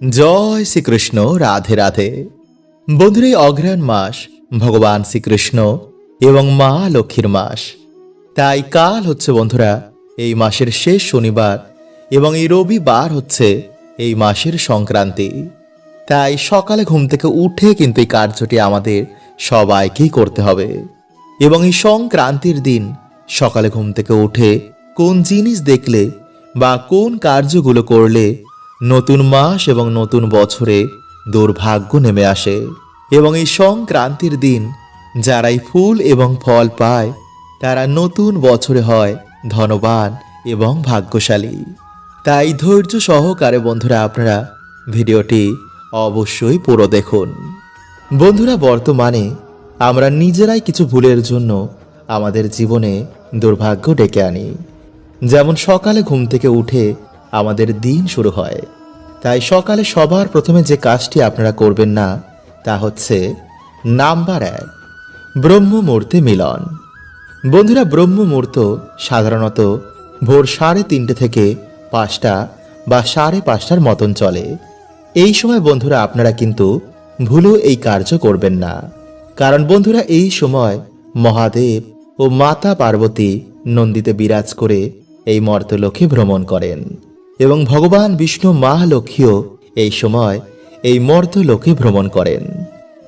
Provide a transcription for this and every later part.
জয় শ্রীকৃষ্ণ, রাধে রাধে। বন্ধুর, এই অগ্রহায়ণ মাস ভগবান শ্রীকৃষ্ণ এবং মা লক্ষ্মীর মাস। তাই কাল হচ্ছে বন্ধুরা, এই মাসের শেষ শনিবার এবং এই রবিবার হচ্ছে এই মাসের সংক্রান্তি। তাই সকালে ঘুম থেকে উঠে কিন্তু এই কার্যটি আমাদের সবাইকেই করতে হবে। এবং এই সংক্রান্তির দিন সকালে ঘুম থেকে উঠে কোন জিনিস দেখলে বা কোন কার্যগুলো করলে নতুন মাস এবং নতুন বছরে দুর্ভাগ্য নেমে আসে এবং এই সংক্রান্তির দিন যারাই ফুল এবং ফল পায়, তারা নতুন বছরে হয় ধনবান এবং ভাগ্যশালী। তাই ধৈর্য সহকারে বন্ধুরা আপনারা ভিডিওটি অবশ্যই পুরো দেখুন। বন্ধুরা, বর্তমানে আমরা নিজেরাই কিছু ভুলের জন্য আমাদের জীবনে দুর্ভাগ্য ডেকে আনি। যেমন সকালে ঘুম থেকে উঠে আমাদের দিন শুরু হয়। তাই সকালে সবার প্রথমে যে কাজটি আপনারা করবেন না, তা হচ্ছে নাম্বার এক ব্রহ্ম মুহূর্তে মিলন। বন্ধুরা ব্রহ্ম মুহূর্ত সাধারণত ভোর সাড়ে তিনটে থেকে পাঁচটা বা সাড়ে পাঁচটার মতন চলে। এই সময় বন্ধুরা, আপনারা কিন্তু ভুলেও এই কার্য করবেন না। কারণ বন্ধুরা, এই সময় মহাদেব ও মাতা পার্বতী নন্দীতে বিরাজ করে এই মর্তলোকে ভ্রমণ করেন। এবং ভগবান বিষ্ণু মা লক্ষ্মীও এই সময় এই মর্তলোকে ভ্রমণ করেন।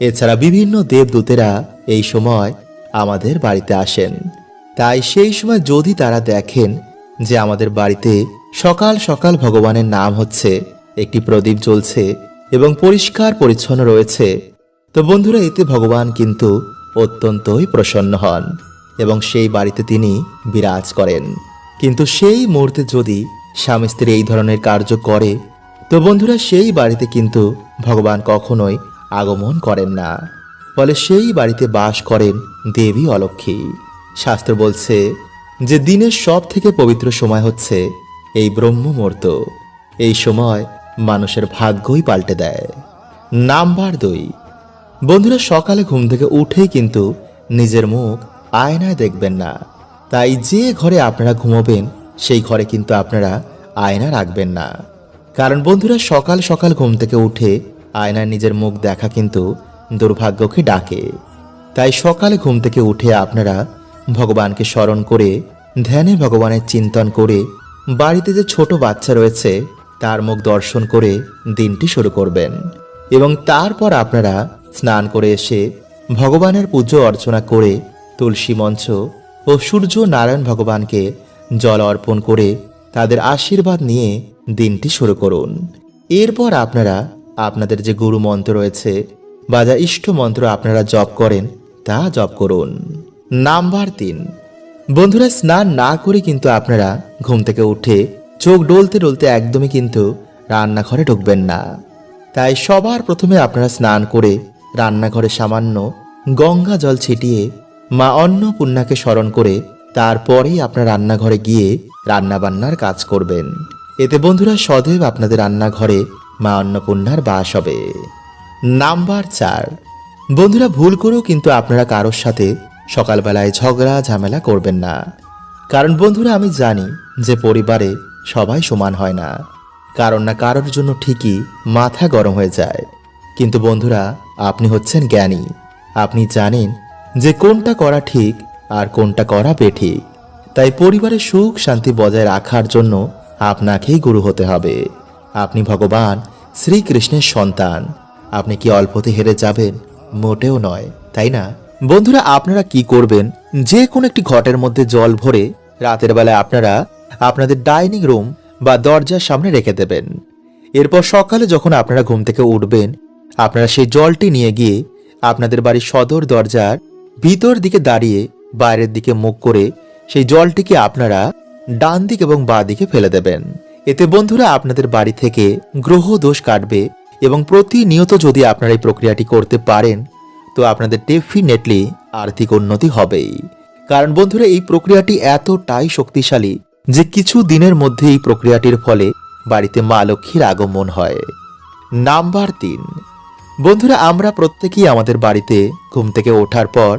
এছাড়া বিভিন্ন দেবদূতেরা এই সময় আমাদের বাড়িতে আসেন। তাই সেই সময় যদি তারা দেখেন যে আমাদের বাড়িতে সকাল সকাল ভগবানের নাম হচ্ছে, একটি প্রদীপ জ্বলছে এবং পরিষ্কার পরিচ্ছন্ন রয়েছে, তো বন্ধুরা, এতে ভগবান কিন্তু অত্যন্তই প্রসন্ন হন এবং সেই বাড়িতে তিনি বিরাজ করেন। কিন্তু সেই মুহূর্তে যদি স্বামী স্ত্রী এই ধরনের কার্য করে, তো বন্ধুরা সেই বাড়িতে কিন্তু ভগবান কখনোই আগমন করেন না। ফলে সেই বাড়িতে বাস করেন দেবী অলক্ষ্মী শাস্ত্র বলছে যে দিনের সব থেকে পবিত্র সময় হচ্ছে এই ব্রহ্ম মুহূর্ত এই সময় মানুষের ভাগ্যই পাল্টে দেয়। নাম্বার দুই। বন্ধুরা সকালে ঘুম থেকে উঠেই কিন্তু নিজের মুখ আয়নায় দেখবেন না। তাই যে ঘরে আপনারা ঘুমোবেন সেই ঘরে কিন্তু আপনারা আয়না রাখবেন না। কারণ বন্ধুরা, সকাল সকাল ঘুম থেকে উঠে আয়নায় নিজের মুখ দেখা কিন্তু দুর্ভাগ্যকে ডাকে। তাই সকালে ঘুম থেকে উঠে আপনারা ভগবানকে স্মরণ করে, ধ্যানে ভগবানের চিন্তন করে, বাড়িতে যে ছোট বাচ্চা রয়েছে, তার মুখ দর্শন করে দিনটি শুরু করবেন। এবং তারপর আপনারা স্নান করে এসে ভগবানের পুজো অর্চনা করে তুলসী মঞ্চ ও সূর্য নারায়ণ ভগবানকে জল অর্পণ করে তাদের আশীর্বাদ নিয়ে দিনটি শুরু করুন। এরপর আপনারা আপনাদের যে গুরু মন্ত্র রয়েছে বা যা ইষ্ট মন্ত্র আপনারা জপ করেন, তা জপ করুন। নাম্বার তিন। বন্ধুরা, স্নান না করে কিন্তু আপনারা ঘুম থেকে উঠে চোখ ডলতে ডলতে একদমই কিন্তু রান্নাঘরে ঢুকবেন না। তাই সবার প্রথমে আপনারা স্নান করে রান্নাঘরে সামান্য গঙ্গা জল ছিটিয়ে মা অন্নপূর্ণাকে স্মরণ করে তারপরেই আপনার রান্নাঘরে গিয়ে রান্নাবান্নার কাজ করবেন। এতে বন্ধুরা সদৈব আপনাদের রান্নাঘরে মা অন্নপূর্ণার বাস হবে। নাম্বার চার। বন্ধুরা ভুল করেও কিন্তু আপনারা কারোর সাথে সকালবেলায় ঝগড়া, ঝামেলা করবেন না। কারণ বন্ধুরা আমি জানি যে পরিবারে সবাই সমান হয় না। কারণ না কারোর জন্য ঠিকই মাথা গরম হয়ে যায়। কিন্তু বন্ধুরা, আপনি হচ্ছেন জ্ঞানী। আপনি জানেন যে কোনটা করা ঠিক আর কোনটা করা বেঠিক তাই পরিবারের সুখ শান্তি বজায় রাখার জন্য আপনাকেই গুরু হতে হবে। আপনি ভগবান, শ্রীকৃষ্ণের সন্তান। আপনি কি অল্পতে হেরে যাবেন? মোটেও নয়, তাই না? বন্ধুরা, আপনারা কি করবেন? যে কোনো একটি ঘটের মধ্যে জল ভরে রাতের বেলায় আপনারা আপনাদের ডাইনিং রুম বা দরজার সামনে রেখে দেবেন। এরপর সকালে যখন আপনারা ঘুম থেকে উঠবেন, আপনারা সেই জলটি নিয়ে গিয়ে আপনাদের বাড়ির সদর দরজার ভিতর দিকে দাঁড়িয়ে বাইরের দিকে মুখ করে সেই জলটিকে আপনারা ডান দিক এবং বাঁ দিকে ফেলে দেবেন। এতে বন্ধুরা আপনাদের বাড়ি থেকে গ্রহ দোষ কাটবে এবং প্রতিনিয়ত যদি আপনারা এই প্রক্রিয়াটি করতে পারেন, তো আপনাদের ডেফিনেটলি আর্থিক উন্নতি হবেই। কারণ বন্ধুরা, এই প্রক্রিয়াটি এতটাই শক্তিশালী যে কিছু দিনের মধ্যে এই প্রক্রিয়াটির ফলে বাড়িতে মা লক্ষ্মীর আগমন হয়। নাম্বার তিন। বন্ধুরা, আমরা প্রত্যেকেই আমাদের বাড়িতে ঘুম থেকে ওঠার পর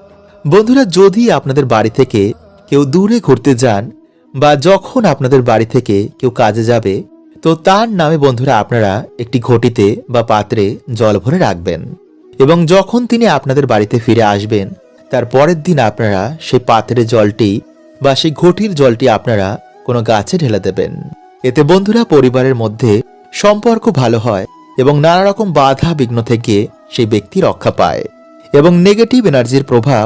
বন্ধুরা, যদি আপনাদের বাড়ি থেকে কেউ দূরে ঘুরতে যান বা যখন আপনাদের বাড়ি থেকে কেউ কাজে যাবে, তো তার নামে বন্ধুরা আপনারা একটি ঘটিতে বা পাত্রে জল ভরে রাখবেন। এবং যখন তিনি আপনাদের বাড়িতে ফিরে আসবেন, তার পরের দিন আপনারা সেই পাত্রের জলটি বা সেই ঘটির জলটি আপনারা কোনো গাছে ঢেলে দেবেন। এতে বন্ধুরা পরিবারের মধ্যে সম্পর্ক ভালো হয় এবং নানা রকম বাধা বিঘ্ন থেকে সেই ব্যক্তি রক্ষা পায়। এবং নেগেটিভ এনার্জির প্রভাব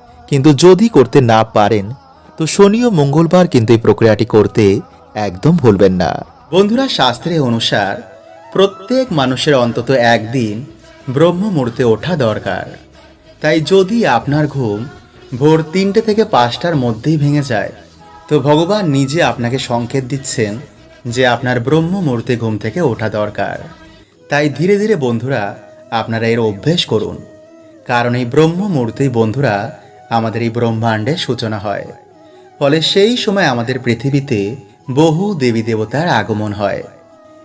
কিন্তু যদি করতে না পারেন, তো শনি ও মঙ্গলবার কিন্তু এই প্রক্রিয়াটি করতে একদম ভুলবেন না। বন্ধুরা, শাস্ত্রে অনুসার প্রত্যেক মানুষের অন্তত একদিন ব্রহ্ম মুহূর্তে ওঠা দরকার। তাই যদি আপনার ঘুম ভোর তিনটে থেকে পাঁচটার মধ্যেই ভেঙে যায়, তো ভগবান নিজে আপনাকে সংকেত দিচ্ছেন যে আপনার ব্রহ্ম মুহূর্তে ঘুম থেকে ওঠা দরকার। তাই ধীরে ধীরে বন্ধুরা, আপনারা এর অভ্যেস করুন। কারণ এই ব্রহ্ম মুহূর্তেই বন্ধুরা আমাদের এই ব্রহ্মাণ্ডের সূচনা হয়। ফলে সেই সময় আমাদের পৃথিবীতে বহু দেবী দেবতার আগমন হয়।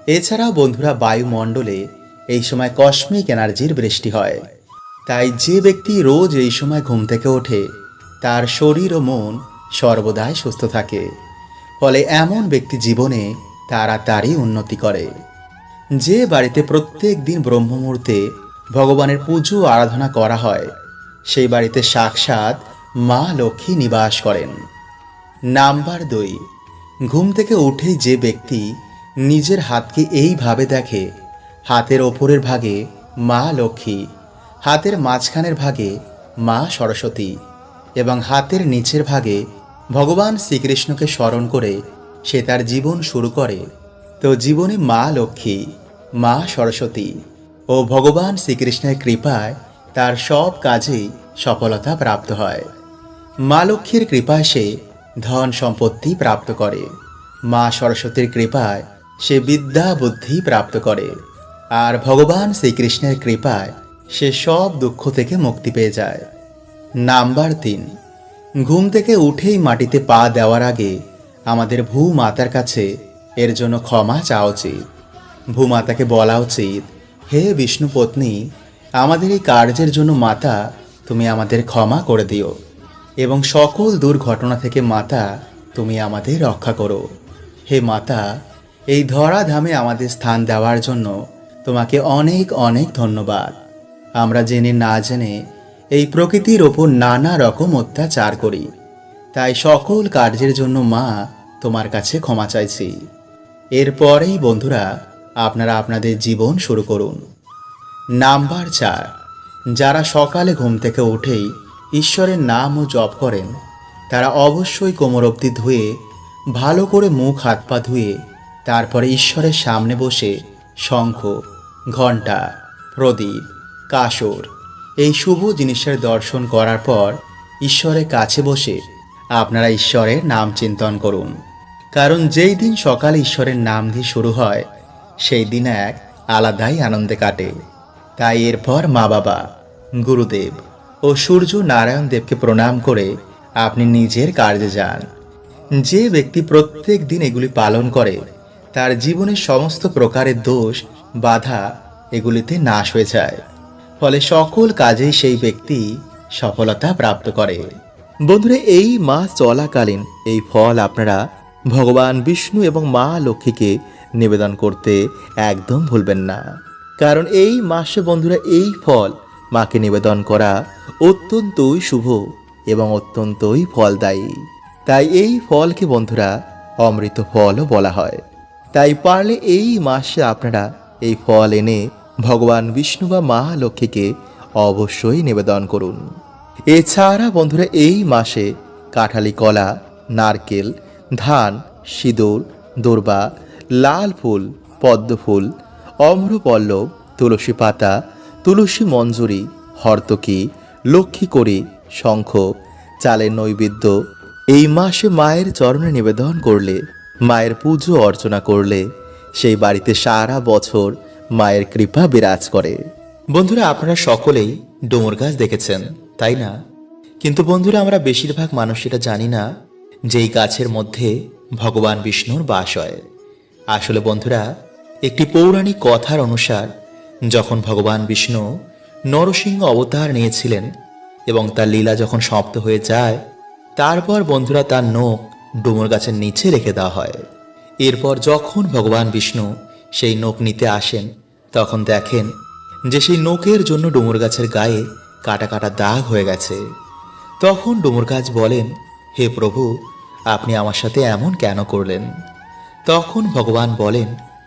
এছাড়াও বন্ধুরা বায়ুমণ্ডলে এই সময় কসমিক এনার্জির বৃষ্টি হয়। তাই যে ব্যক্তি রোজ এই সময় ঘুম থেকে ওঠে, তার শরীর ও মন সর্বদাই সুস্থ থাকে। ফলে এমন ব্যক্তি জীবনে তাড়াতাড়ি উন্নতি করে। যে বাড়িতে প্রত্যেক দিন ব্রহ্মমুহূর্তে ভগবানের পুজো আরাধনা করা হয় সেই বাড়িতে সাক্ষাৎ মা লক্ষ্মী নিবাস করেন। নাম্বার দুই, ঘুম থেকে উঠেই যে ব্যক্তি নিজের হাতকে এইভাবে দেখে, হাতের ওপরের ভাগে মা লক্ষ্মী, হাতের মাঝখানের ভাগে মা সরস্বতী এবং হাতের নিচের ভাগে ভগবান শ্রীকৃষ্ণকে স্মরণ করে সে তার জীবন শুরু করে। তো জীবনে মা লক্ষ্মী, মা সরস্বতী ও ভগবান শ্রীকৃষ্ণের কৃপায় তার সব কাজেই সফলতা প্রাপ্ত হয়। মা লক্ষ্মীর কৃপায় সে ধন সম্পত্তি প্রাপ্ত করে। মা সরস্বতীর কৃপায় সে বিদ্যা বুদ্ধি প্রাপ্ত করে। আর ভগবান শ্রীকৃষ্ণের কৃপায় সে সব দুঃখ থেকে মুক্তি পেয়ে যায়। নাম্বার তিন, ঘুম থেকে উঠেই মাটিতে পা দেওয়ার আগে আমাদের ভূমাতার কাছে এর জন্য ক্ষমা চাওয়া উচিত। ভূমাতাকে বলা উচিত, হে বিষ্ণু পত্নী আমাদের এই কার্যের জন্য মাতা, তুমি আমাদের ক্ষমা করে দিও। এবং সকল দুর্ঘটনা থেকে মাতা, তুমি আমাদের রক্ষা করো। হে মাতা, এই ধরাধামে আমাদের স্থান দেওয়ার জন্য তোমাকে অনেক অনেক ধন্যবাদ। আমরা জেনে না জেনে এই প্রকৃতির ওপর নানা রকম অত্যাচার করি। তাই সকল কার্যের জন্য মা, তোমার কাছে ক্ষমা চাইছি। এরপরেই বন্ধুরা, আপনারা আপনাদের জীবন শুরু করুন। নাম্বার চার, যারা সকালে ঘুম থেকে উঠেই ঈশ্বরের নাম ও জপ করেন, তারা অবশ্যই কোমর অবধি ধুয়ে, ভালো করে মুখ হাত পা ধুয়ে, তারপরে ঈশ্বরের সামনে বসে শঙ্খ, ঘণ্টা, প্রদীপ, কাসর, এই শুভ জিনিসের দর্শন করার পর ঈশ্বরের কাছে বসে আপনারা ঈশ্বরের নাম চিন্তন করুন। কারণ যেই দিন সকালে ঈশ্বরের নাম দিয়ে শুরু হয়, সেই দিন এক আলাদাই আনন্দে কাটে। তাই এরপর মা বাবা, গুরুদেব ও সূর্য নারায়ণ দেবকে প্রণাম করে আপনি নিজের কার্যে যান। যে ব্যক্তি প্রত্যেক দিন এগুলি পালন করে, তার জীবনের সমস্ত প্রকারের দোষ, বাধা এগুলিতে নাশ হয়ে যায়। ফলে সকল কাজেই সেই ব্যক্তি সফলতা প্রাপ্ত করে। বন্ধুরা, এই মাস চলাকালীন এই ফল আপনারা ভগবান বিষ্ণু এবং মা লক্ষ্মীকে নিবেদন করতে একদম ভুলবেন না। কারণ এই মাসে বন্ধুরা এই ফল মাকে নিবেদন করা অত্যন্তই শুভ এবং অত্যন্তই ফলদায়ী। তাই এই ফলকে বন্ধুরা অমৃত ফলও বলা হয়। তাই পারলে এই মাসে আপনারা এই ফল এনে ভগবান বিষ্ণু বা মা লক্ষ্মীকে অবশ্যই নিবেদন করুন। এছাড়া বন্ধুরা এই মাসে কাঁঠালি কলা, নারকেল, ধান, সিঁদুর, দূর্বা, লাল ফুল, পদ্ম ফুল অম্রপল্লব, তুলসী পাতা, তুলসী মঞ্জুরি, হর্তকী লক্ষ্মী করি শঙ্খ, চালের নৈবেদ্য, এই মাসে মায়ের চরণে নিবেদন করলে, মায়ের পুজো অর্চনা করলে, সেই বাড়িতে সারা বছর মায়ের কৃপা বিরাজ করে। বন্ধুরা, আপনারা সকলেই ডোমর গাছ দেখেছেন, তাই না? কিন্তু বন্ধুরা, আমরা বেশিরভাগ মানুষ এটা জানি না যে এই গাছের মধ্যে ভগবান বিষ্ণুর বাস হয়। আসলে বন্ধুরা একটি পৌরাণিক কথার অনুসার, যখন ভগবান বিষ্ণু নরসিংহ অবতার নিয়েছিলেন এবং তার লীলা যখন সমাপ্ত হয়ে যায়, তারপর বন্ধুরা তার নখ ডুমুর গাছের নিচে রেখে দেওয়া হয়। এরপর যখন ভগবান বিষ্ণু সেই নখ নিতে আসেন, তখন দেখেন যে সেই নখের জন্য ডুমুর গাছের গায়ে কাটা কাটা দাগ হয়ে গেছে। তখন ডুমুর গাছ বলেন, হে প্রভু, আপনি আমার সাথে এমন কেন করলেন? তখন ভগবান বলেন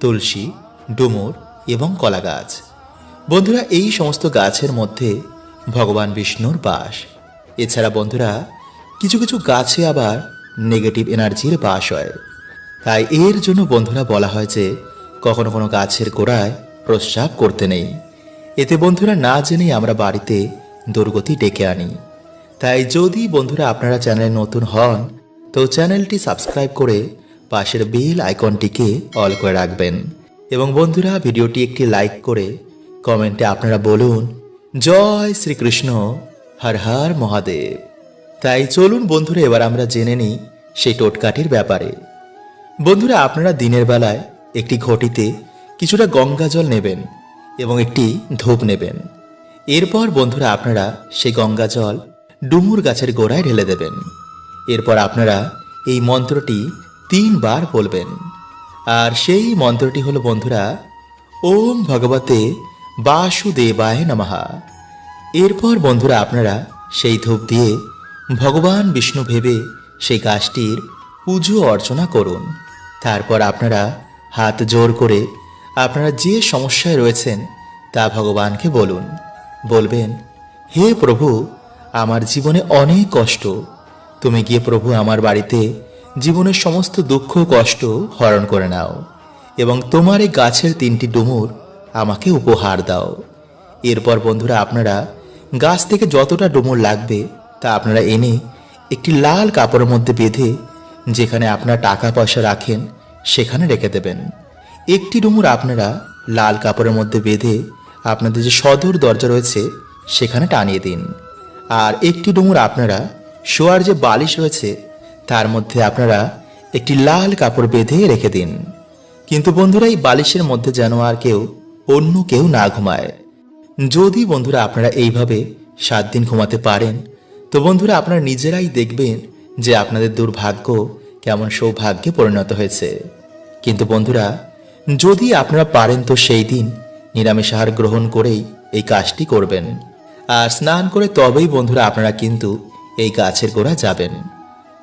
তুলসী, ডুমুর এবং কলা গাছ বন্ধুরা, এই সমস্ত গাছের মধ্যে ভগবান বিষ্ণুর বাস। এছাড়া বন্ধুরা, কিছু কিছু গাছে আবার নেগেটিভ এনার্জির বাস হয়। তাই এর জন্য বন্ধুরা বলা হয় যে, কখনো কোনো গাছের গোড়ায় প্রস্রাব করতে নেই। এতে বন্ধুরা না জেনেই আমরা বাড়িতে দুর্গতি ডেকে আনি। তাই যদি বন্ধুরা আপনারা চ্যানেলে নতুন হন, তো চ্যানেলটি সাবস্ক্রাইব করে পাশের বেল আইকনটিকে অল করে রাখবেন। এবং বন্ধুরা, ভিডিওটি একটি লাইক করে কমেন্টে আপনারা বলুন, জয় শ্রীকৃষ্ণ, হর হর মহাদেব। তাই চলুন বন্ধুরা, এবার আমরা জেনে নিই সেই টোটকাটির ব্যাপারে। বন্ধুরা, আপনারা দিনের বেলায় একটি ঘটিতে কিছুটা গঙ্গা জল নেবেন এবং একটি ধূপ নেবেন। এরপর বন্ধুরা, আপনারা সেই গঙ্গা জল ডুমুর গাছের গোড়ায় ঢেলে দেবেন। এরপর আপনারা এই মন্ত্রটি তিনবার বলবেন। আর সেই মন্ত্রটি হলো, বন্ধুরা, ওম ভগবতে বাসুদেবায় নমঃ। এরপর, বন্ধুরা, আপনারা সেই ধূপ দিয়ে ভগবান বিষ্ণু ভেবে সেই গাছটির পুজো অর্চনা করুন। তারপর আপনারা হাত জোর করে আপনারা যে সমস্যায় রয়েছেন তা ভগবানকে বলুন। বলবেন, হে প্রভু, আমার জীবনে অনেক কষ্ট। তুমি গিয়ে প্রভু আমার বাড়িতে জীবনের সমস্ত দুঃখ কষ্ট হরণ করে নাও, এবং তোমার এই গাছের তিনটি ডুমুর আমাকে উপহার দাও। এরপর বন্ধুরা, আপনারা গাছ থেকে যতটা ডুমুর লাগবে তা আপনারা এনে একটি লাল কাপড়ের মধ্যে বেঁধে যেখানে আপনারা টাকা পয়সা রাখেন, সেখানে রেখে দেবেন। একটি ডুমুর আপনারা লাল কাপড়ের মধ্যে বেঁধে আপনাদের যে সদর দরজা রয়েছে, সেখানে টানিয়ে দিন। আর একটি ডুমুর আপনারা শোয়ার যে বালিশ রয়েছে তার মধ্যে আপনারা একটি লাল কাপড় বেঁধে রেখে দিন। কিন্তু বন্ধুরা, এই বালিশের মধ্যে যেন আর কেউ, অন্য কেউ না ঘুমায়। যদি বন্ধুরা আপনারা এইভাবে সাত দিন ঘুমাতে পারেন, তো বন্ধুরা আপনারা নিজেরাই দেখবেন যে আপনাদের দুর্ভাগ্য কেমন সৌভাগ্যে পরিণত হয়েছে। কিন্তু বন্ধুরা, যদি আপনারা পারেন তো সেই দিন নিরামিষ আহার গ্রহণ করেই এই কাজটি করবেন। আর স্নান করে তবেই বন্ধুরা আপনারা কিন্তু এই গাছের গোড়া যাবেন।